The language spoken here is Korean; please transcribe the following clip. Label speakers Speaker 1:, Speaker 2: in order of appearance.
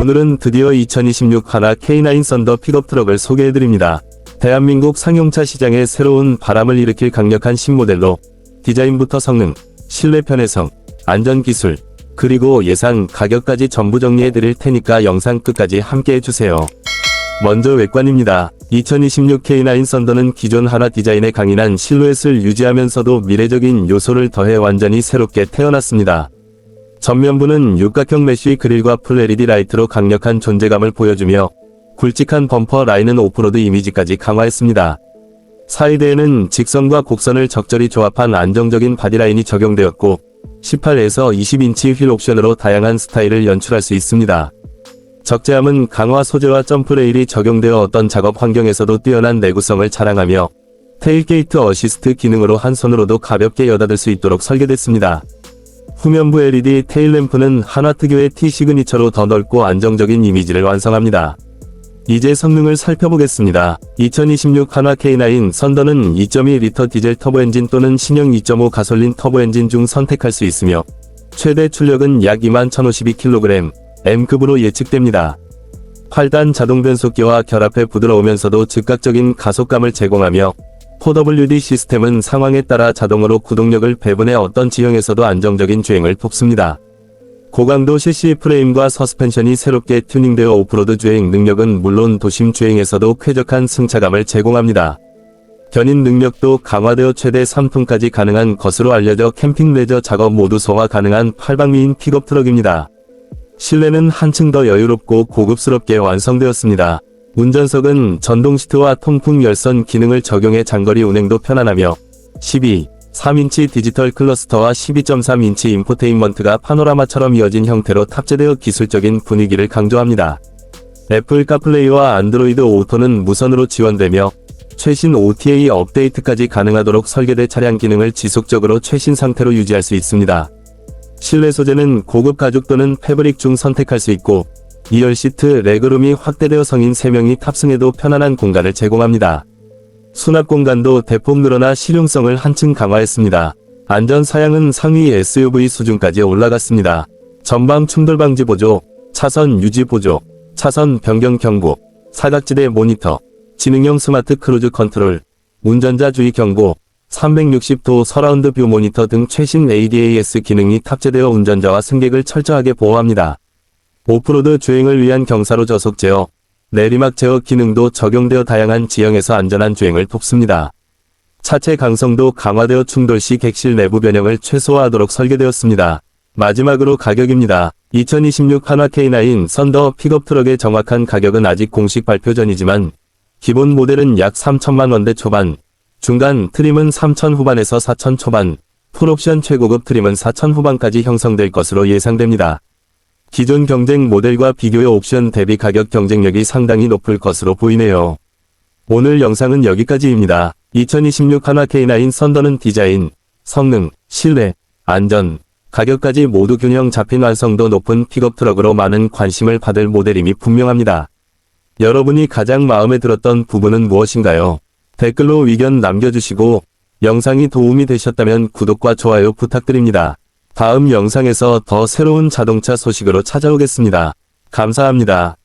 Speaker 1: 오늘은 드디어 2026 하나 K9 썬더 픽업 트럭을 소개해드립니다. 대한민국 상용차 시장에 새로운 바람을 일으킬 강력한 신모델로 디자인부터 성능, 실내 편의성, 안전기술, 그리고 예상 가격까지 전부 정리해 드릴 테니까 영상 끝까지 함께 해주세요. 먼저 외관입니다. 2026 K9 썬더는 기존 하나 디자인의 강인한 실루엣을 유지하면서도 미래적인 요소를 더해 완전히 새롭게 태어났습니다. 전면부는 육각형 메쉬 그릴과 풀 LED 라이트로 강력한 존재감을 보여주며 굵직한 범퍼 라인은 오프로드 이미지까지 강화했습니다. 사이드에는 직선과 곡선을 적절히 조합한 안정적인 바디라인이 적용되었고 18에서 20인치 휠 옵션으로 다양한 스타일을 연출할 수 있습니다. 적재함은 강화 소재와 점프 레일이 적용되어 어떤 작업 환경에서도 뛰어난 내구성을 자랑하며 테일게이트 어시스트 기능으로 한 손으로도 가볍게 여닫을 수 있도록 설계됐습니다. 후면부 LED 테일램프는 한화 특유의 T 시그니처로 더 넓고 안정적인 이미지를 완성합니다. 이제 성능을 살펴보겠습니다. 2026 한화 K9 선더는 2.2리터 디젤 터보 엔진 또는 신형 2.5 가솔린 터보 엔진 중 선택할 수 있으며 최대 출력은 약 21,052kg M급으로 예측됩니다. 8단 자동 변속기와 결합해 부드러우면서도 즉각적인 가속감을 제공하며 4WD 시스템은 상황에 따라 자동으로 구동력을 배분해 어떤 지형에서도 안정적인 주행을 돕습니다. 고강도 CC 프레임과 서스펜션이 새롭게 튜닝되어 오프로드 주행 능력은 물론 도심 주행에서도 쾌적한 승차감을 제공합니다. 견인 능력도 강화되어 최대 3톤까지 가능한 것으로 알려져 캠핑 레저 작업 모두 소화 가능한 8방미인 픽업 트럭입니다. 실내는 한층 더 여유롭고 고급스럽게 완성되었습니다. 운전석은 전동 시트와 통풍 열선 기능을 적용해 장거리 운행도 편안하며 12, 3인치 디지털 클러스터와 12.3인치 인포테인먼트가 파노라마처럼 이어진 형태로 탑재되어 기술적인 분위기를 강조합니다. 애플 카플레이와 안드로이드 오토는 무선으로 지원되며 최신 OTA 업데이트까지 가능하도록 설계돼 차량 기능을 지속적으로 최신 상태로 유지할 수 있습니다. 실내 소재는 고급 가죽 또는 패브릭 중 선택할 수 있고 2열 시트 레그룸이 확대되어 성인 3명이 탑승해도 편안한 공간을 제공합니다. 수납 공간도 대폭 늘어나 실용성을 한층 강화했습니다. 안전 사양은 상위 SUV 수준까지 올라갔습니다. 전방 충돌 방지 보조, 차선 유지 보조, 차선 변경 경고, 사각지대 모니터, 지능형 스마트 크루즈 컨트롤, 운전자 주의 경고, 360도 서라운드 뷰 모니터 등 최신 ADAS 기능이 탑재되어 운전자와 승객을 철저하게 보호합니다. 오프로드 주행을 위한 경사로 저속 제어, 내리막 제어 기능도 적용되어 다양한 지형에서 안전한 주행을 돕습니다. 차체 강성도 강화되어 충돌 시 객실 내부 변형을 최소화하도록 설계되었습니다. 마지막으로 가격입니다. 2026 한화 K9 썬더 픽업 트럭의 정확한 가격은 아직 공식 발표 전이지만 기본 모델은 약 3천만 원대 초반, 중간 트림은 3천 후반에서 4천 초반, 풀옵션 최고급 트림은 4천 후반까지 형성될 것으로 예상됩니다. 기존 경쟁 모델과 비교해 옵션 대비 가격 경쟁력이 상당히 높을 것으로 보이네요. 오늘 영상은 여기까지입니다. 2026 한화 K9 썬더는 디자인, 성능, 실내, 안전, 가격까지 모두 균형 잡힌 완성도 높은 픽업 트럭으로 많은 관심을 받을 모델임이 분명합니다. 여러분이 가장 마음에 들었던 부분은 무엇인가요? 댓글로 의견 남겨주시고 영상이 도움이 되셨다면 구독과 좋아요 부탁드립니다. 다음 영상에서 더 새로운 자동차 소식으로 찾아오겠습니다. 감사합니다.